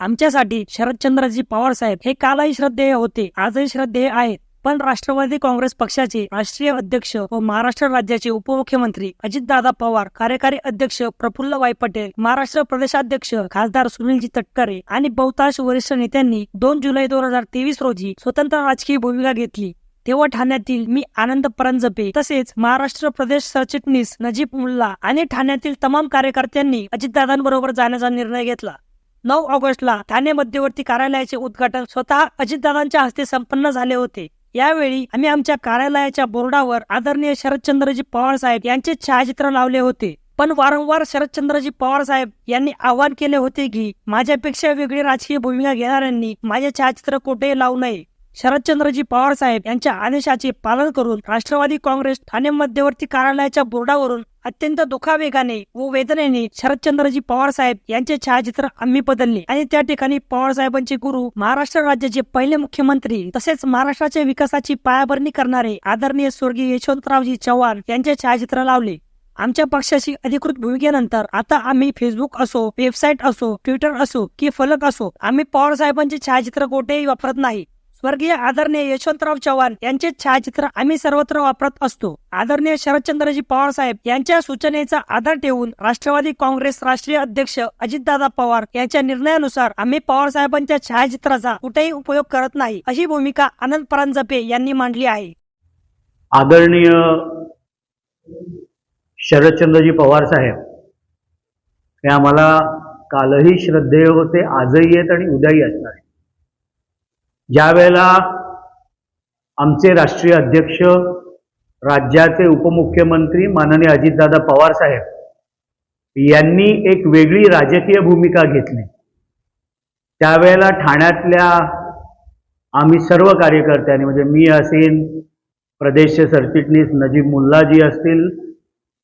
आमच्यासाठी शरदचंद्रजी पवार साहेब हे कालही श्रद्धेय होते आजही श्रद्धेय आहेत. पण राष्ट्रवादी काँग्रेस पक्षाचे राष्ट्रीय अध्यक्ष व महाराष्ट्र राज्याचे उपमुख्यमंत्री अजितदादा पवार कार्यकारी अध्यक्ष प्रफुल्ल वाई पटेल महाराष्ट्र प्रदेशाध्यक्ष खासदार सुनीलजी तटकरे आणि बहुतांश वरिष्ठ नेत्यांनी दोन जुलै दोन हजार तेवीस रोजी स्वतंत्र राजकीय भूमिका घेतली. तेव्हा ठाण्यातील मी आनंद परंजपे तसेच महाराष्ट्र प्रदेश सरचिटणीस नजीब मुल्ला आणि ठाण्यातील तमाम कार्यकर्त्यांनी अजितदादांबरोबर जाण्याचा निर्णय घेतला. नऊ ऑगस्टला ठाणे मध्यवर्ती कार्यालयाचे उद्घाटन स्वतः अजितदादांच्या हस्ते संपन्न झाले होते. यावेळी आम्ही आमच्या कार्यालयाच्या बोर्डावर आदरणीय शरदचंद्रजी पवार साहेब यांचे छायाचित्र लावले होते. पण वारंवार शरदचंद्रजी पवार साहेब यांनी आवाहन केले होते की माझ्यापेक्षा वेगळी राजकीय भूमिका घेणाऱ्यांनी माझे छायाचित्र कुठेही लावू नये. शरदचंद्रजी पवार साहेब यांच्या आदेशाचे पालन करून राष्ट्रवादी काँग्रेस ठाणे मध्यवर्ती कार्यालयाच्या बोर्डावरून अत्यंत दुखावेगाने व वेदनेने शरदचंद्रजी पवार साहेब यांचे छायाचित्र आम्ही बदलले. आणि त्या ठिकाणी पवार साहेबांचे गुरु महाराष्ट्र राज्याचे पहिले मुख्यमंत्री तसेच महाराष्ट्राच्या विकासाची पायाभरणी करणारे आदरणीय स्वर्गीय यशवंतरावजी चव्हाण यांचे छायाचित्र लावले. आमच्या पक्षाची अधिकृत भूमिकेनंतर आता आम्ही फेसबुक असो वेबसाईट असो ट्विटर असो की फलक असो आम्ही पवार साहेबांचे छायाचित्र कोठेही वापरत नाही. स्वर्गीय आदरणीय यशवंतराव चव्हाण यांचे छायाचित्र आम्ही सर्वत्र वापरत असतो. आदरणीय शरदचंद्रजी पवार साहेब यांच्या सूचनेचा आधार ठेवून राष्ट्रवादी काँग्रेस राष्ट्रीय अध्यक्ष अजितदादा पवार यांच्या निर्णयानुसार आम्ही पवार साहेबांच्या छायाचित्राचा कुठेही उपयोग करत नाही अशी भूमिका आनंद परांजपे यांनी मांडली आहे. आदरणीय शरदचंद्रजी पवार साहेब हे आम्हाला कालही श्रद्धेय होते आजही आहेत आणि उद्याही असणार आहेत. ज्या वेळेला आमचे राष्ट्रीय अध्यक्ष राज्याचे उपमुख्यमंत्री माननीय अजितदादा पवार साहेब यांनी एक वेगळी राजकीय भूमिका घेतली. त्यावेळेला ठाण्यातल्या आम्ही सर्व कार्यकर्त्यांनी म्हणजे मी असेल प्रदेश सरचिटणीस नजीब मुल्लाजी असतील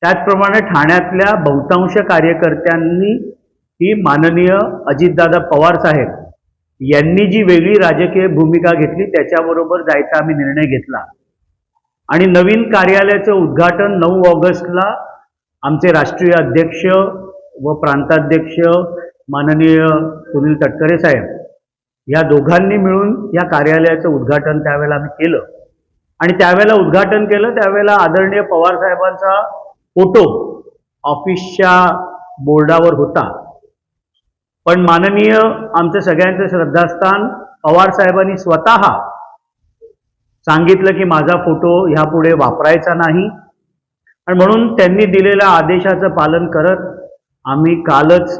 त्याचप्रमाणे ठाण्यातल्या बहुतांश कार्यकर्त्यांनी ही माननीय अजितदादा पवार साहेब यांनी जी वेगळी राजकीय भूमिका घेतली त्याच्याबरोबर जायचा आम्ही निर्णय घेतला. आणि नवीन कार्यालयाचं उद्घाटन नऊ ऑगस्टला आमचे राष्ट्रीय अध्यक्ष व प्रांताध्यक्ष माननीय सुनील तटकरे साहेब या दोघांनी मिळून या कार्यालयाचं उद्घाटन त्यावेळेला आम्ही केलं. आणि त्यावेळेला उद्घाटन केलं त्यावेळेला आदरणीय पवार साहेबांचा फोटो ऑफिसच्या बोर्डावर होता. पण माननीय आमचं सगळ्यांचं श्रद्धास्थान पवार साहेबांनी स्वतः सांगितलं की माझा फोटो ह्यापुढे वापरायचा नाही. आणि म्हणून त्यांनी दिलेल्या आदेशाचं पालन करत आम्ही कालच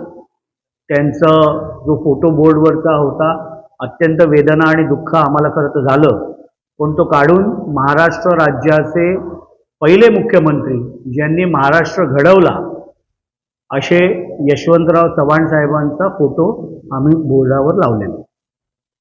त्यांचं जो फोटो बोर्डवरचा होता अत्यंत वेदना आणि दुःख आम्हाला खरं तर झालं. पण तो काढून महाराष्ट्र राज्याचे पहिले मुख्यमंत्री ज्यांनी महाराष्ट्र घडवला असे यशवंतराव चव्हाण साहेबांचा फोटो आम्ही बोर्डावर लावलेला.